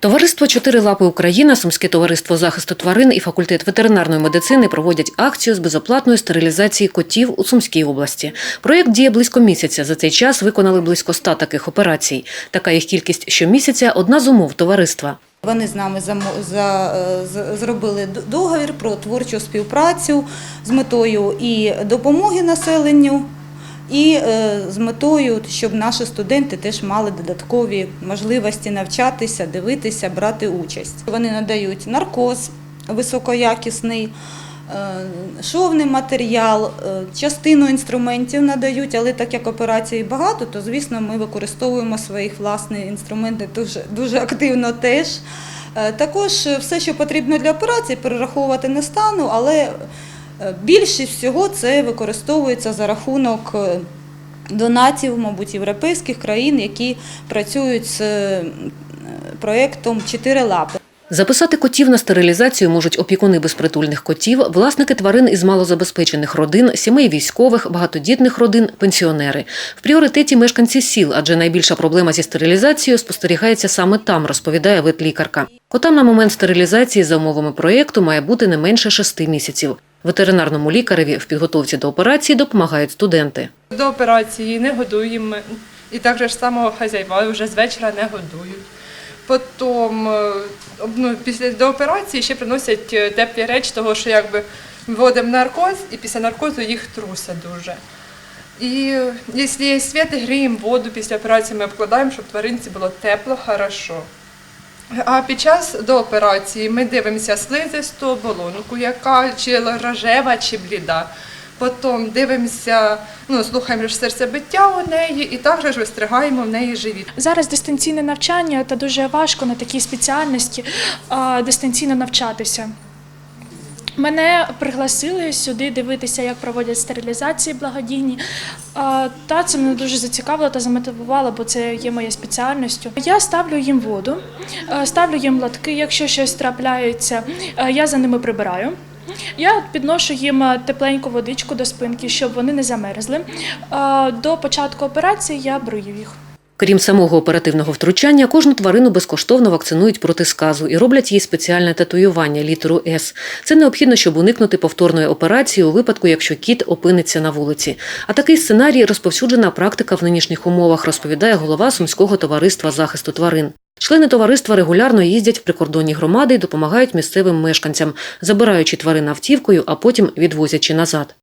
Товариство Чотири лапи Україна, Сумське товариство захисту тварин і факультет ветеринарної медицини проводять акцію з безоплатної стерилізації котів у Сумській області. Проєкт діє близько місяця. За цей час виконали близько ста таких операцій. Така їх кількість щомісяця – одна з умов товариства. Вони з нами е, зробили договір про творчу співпрацю з метою і допомоги населенню, і е, з метою, щоб наші студенти теж мали додаткові можливості навчатися, дивитися, брати участь. Вони надають наркоз високоякісний. е, Шовний матеріал, е, частину інструментів надають, але так як операцій багато, то звісно ми використовуємо своїх власні інструменти дуже, дуже активно теж. Також все, що потрібно для операції, перераховувати не стану, але більшість всього це використовується за рахунок е, донатів, мабуть, європейських країн, які працюють з е, проєктом «Чотири лапи». Записати котів на стерилізацію можуть опікуни безпритульних котів, власники тварин із малозабезпечених родин, сімей військових, багатодітних родин, пенсіонери. В пріоритеті мешканці сіл, адже найбільша проблема зі стерилізацією спостерігається саме там, розповідає ветлікарка. Котам на момент стерилізації за умовами проєкту має бути не менше шести місяців. Ветеринарному лікареві в підготовці до операції допомагають студенти. До операції не годуємо. І так же ж самого хазяйва вже з вечора не годують. Потім е, ну, після до операції ще приносять е, теплі речі, того що якби вводимо наркоз, і після наркозу їх трусе дуже. І е, якщо є світ, гріємо воду після операції, ми обкладаємо, щоб тваринці було тепло, хорошо. А під час до операції ми дивимося слизисту оболонку, яка чи рожева, чи бліда. Потім дивимося, ну, слухаємо серцебиття у неї і також вистригаємо в неї живіт. Зараз дистанційне навчання та дуже важко на такій спеціальності дистанційно навчатися. Мене пригласили сюди дивитися, як проводять стерилізації благодійні. Та це мене дуже зацікавило та замотивувало, бо це є моєю спеціальністю. Я ставлю їм воду, ставлю їм лотки. Якщо щось трапляється, я за ними прибираю. Я підношу їм тепленьку водичку до спинки, щоб вони не замерзли. До початку операції я брую їх. Крім самого оперативного втручання, кожну тварину безкоштовно вакцинують проти сказу і роблять їй спеціальне татуювання літеру С. Це необхідно, щоб уникнути повторної операції у випадку, якщо кіт опиниться на вулиці. А такий сценарій розповсюджена практика в нинішніх умовах, розповідає голова Сумського товариства захисту тварин. Члени товариства регулярно їздять в прикордонні громади і допомагають місцевим мешканцям, забираючи тварин автівкою, а потім відвозячи назад.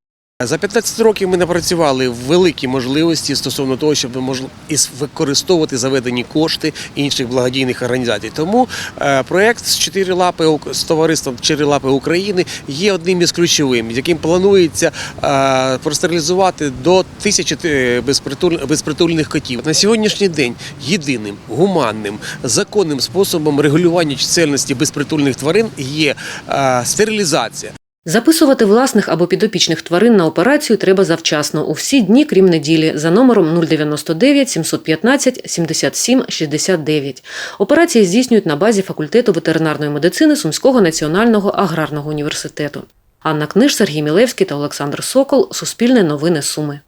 За 15 років ми напрацювали великі можливості стосовно того, щоб використовувати заведені кошти інших благодійних організацій. Тому е, проект з чотири лапи з товариством Чотири лапи України є одним із ключовим, яким планується е, простерилізувати до тисячі е, безпритуль- безпритульних котів. На сьогоднішній день єдиним гуманним законним способом регулювання чисельності безпритульних тварин є стерилізація. Записувати власних або підопічних тварин на операцію треба завчасно у всі дні, крім неділі, за номером 099 715 77 69. Операції здійснюють на базі факультету ветеринарної медицини Сумського національного аграрного університету. Анна Книж, Сергій Мілевський та Олександр Сокол. Суспільне новини Суми.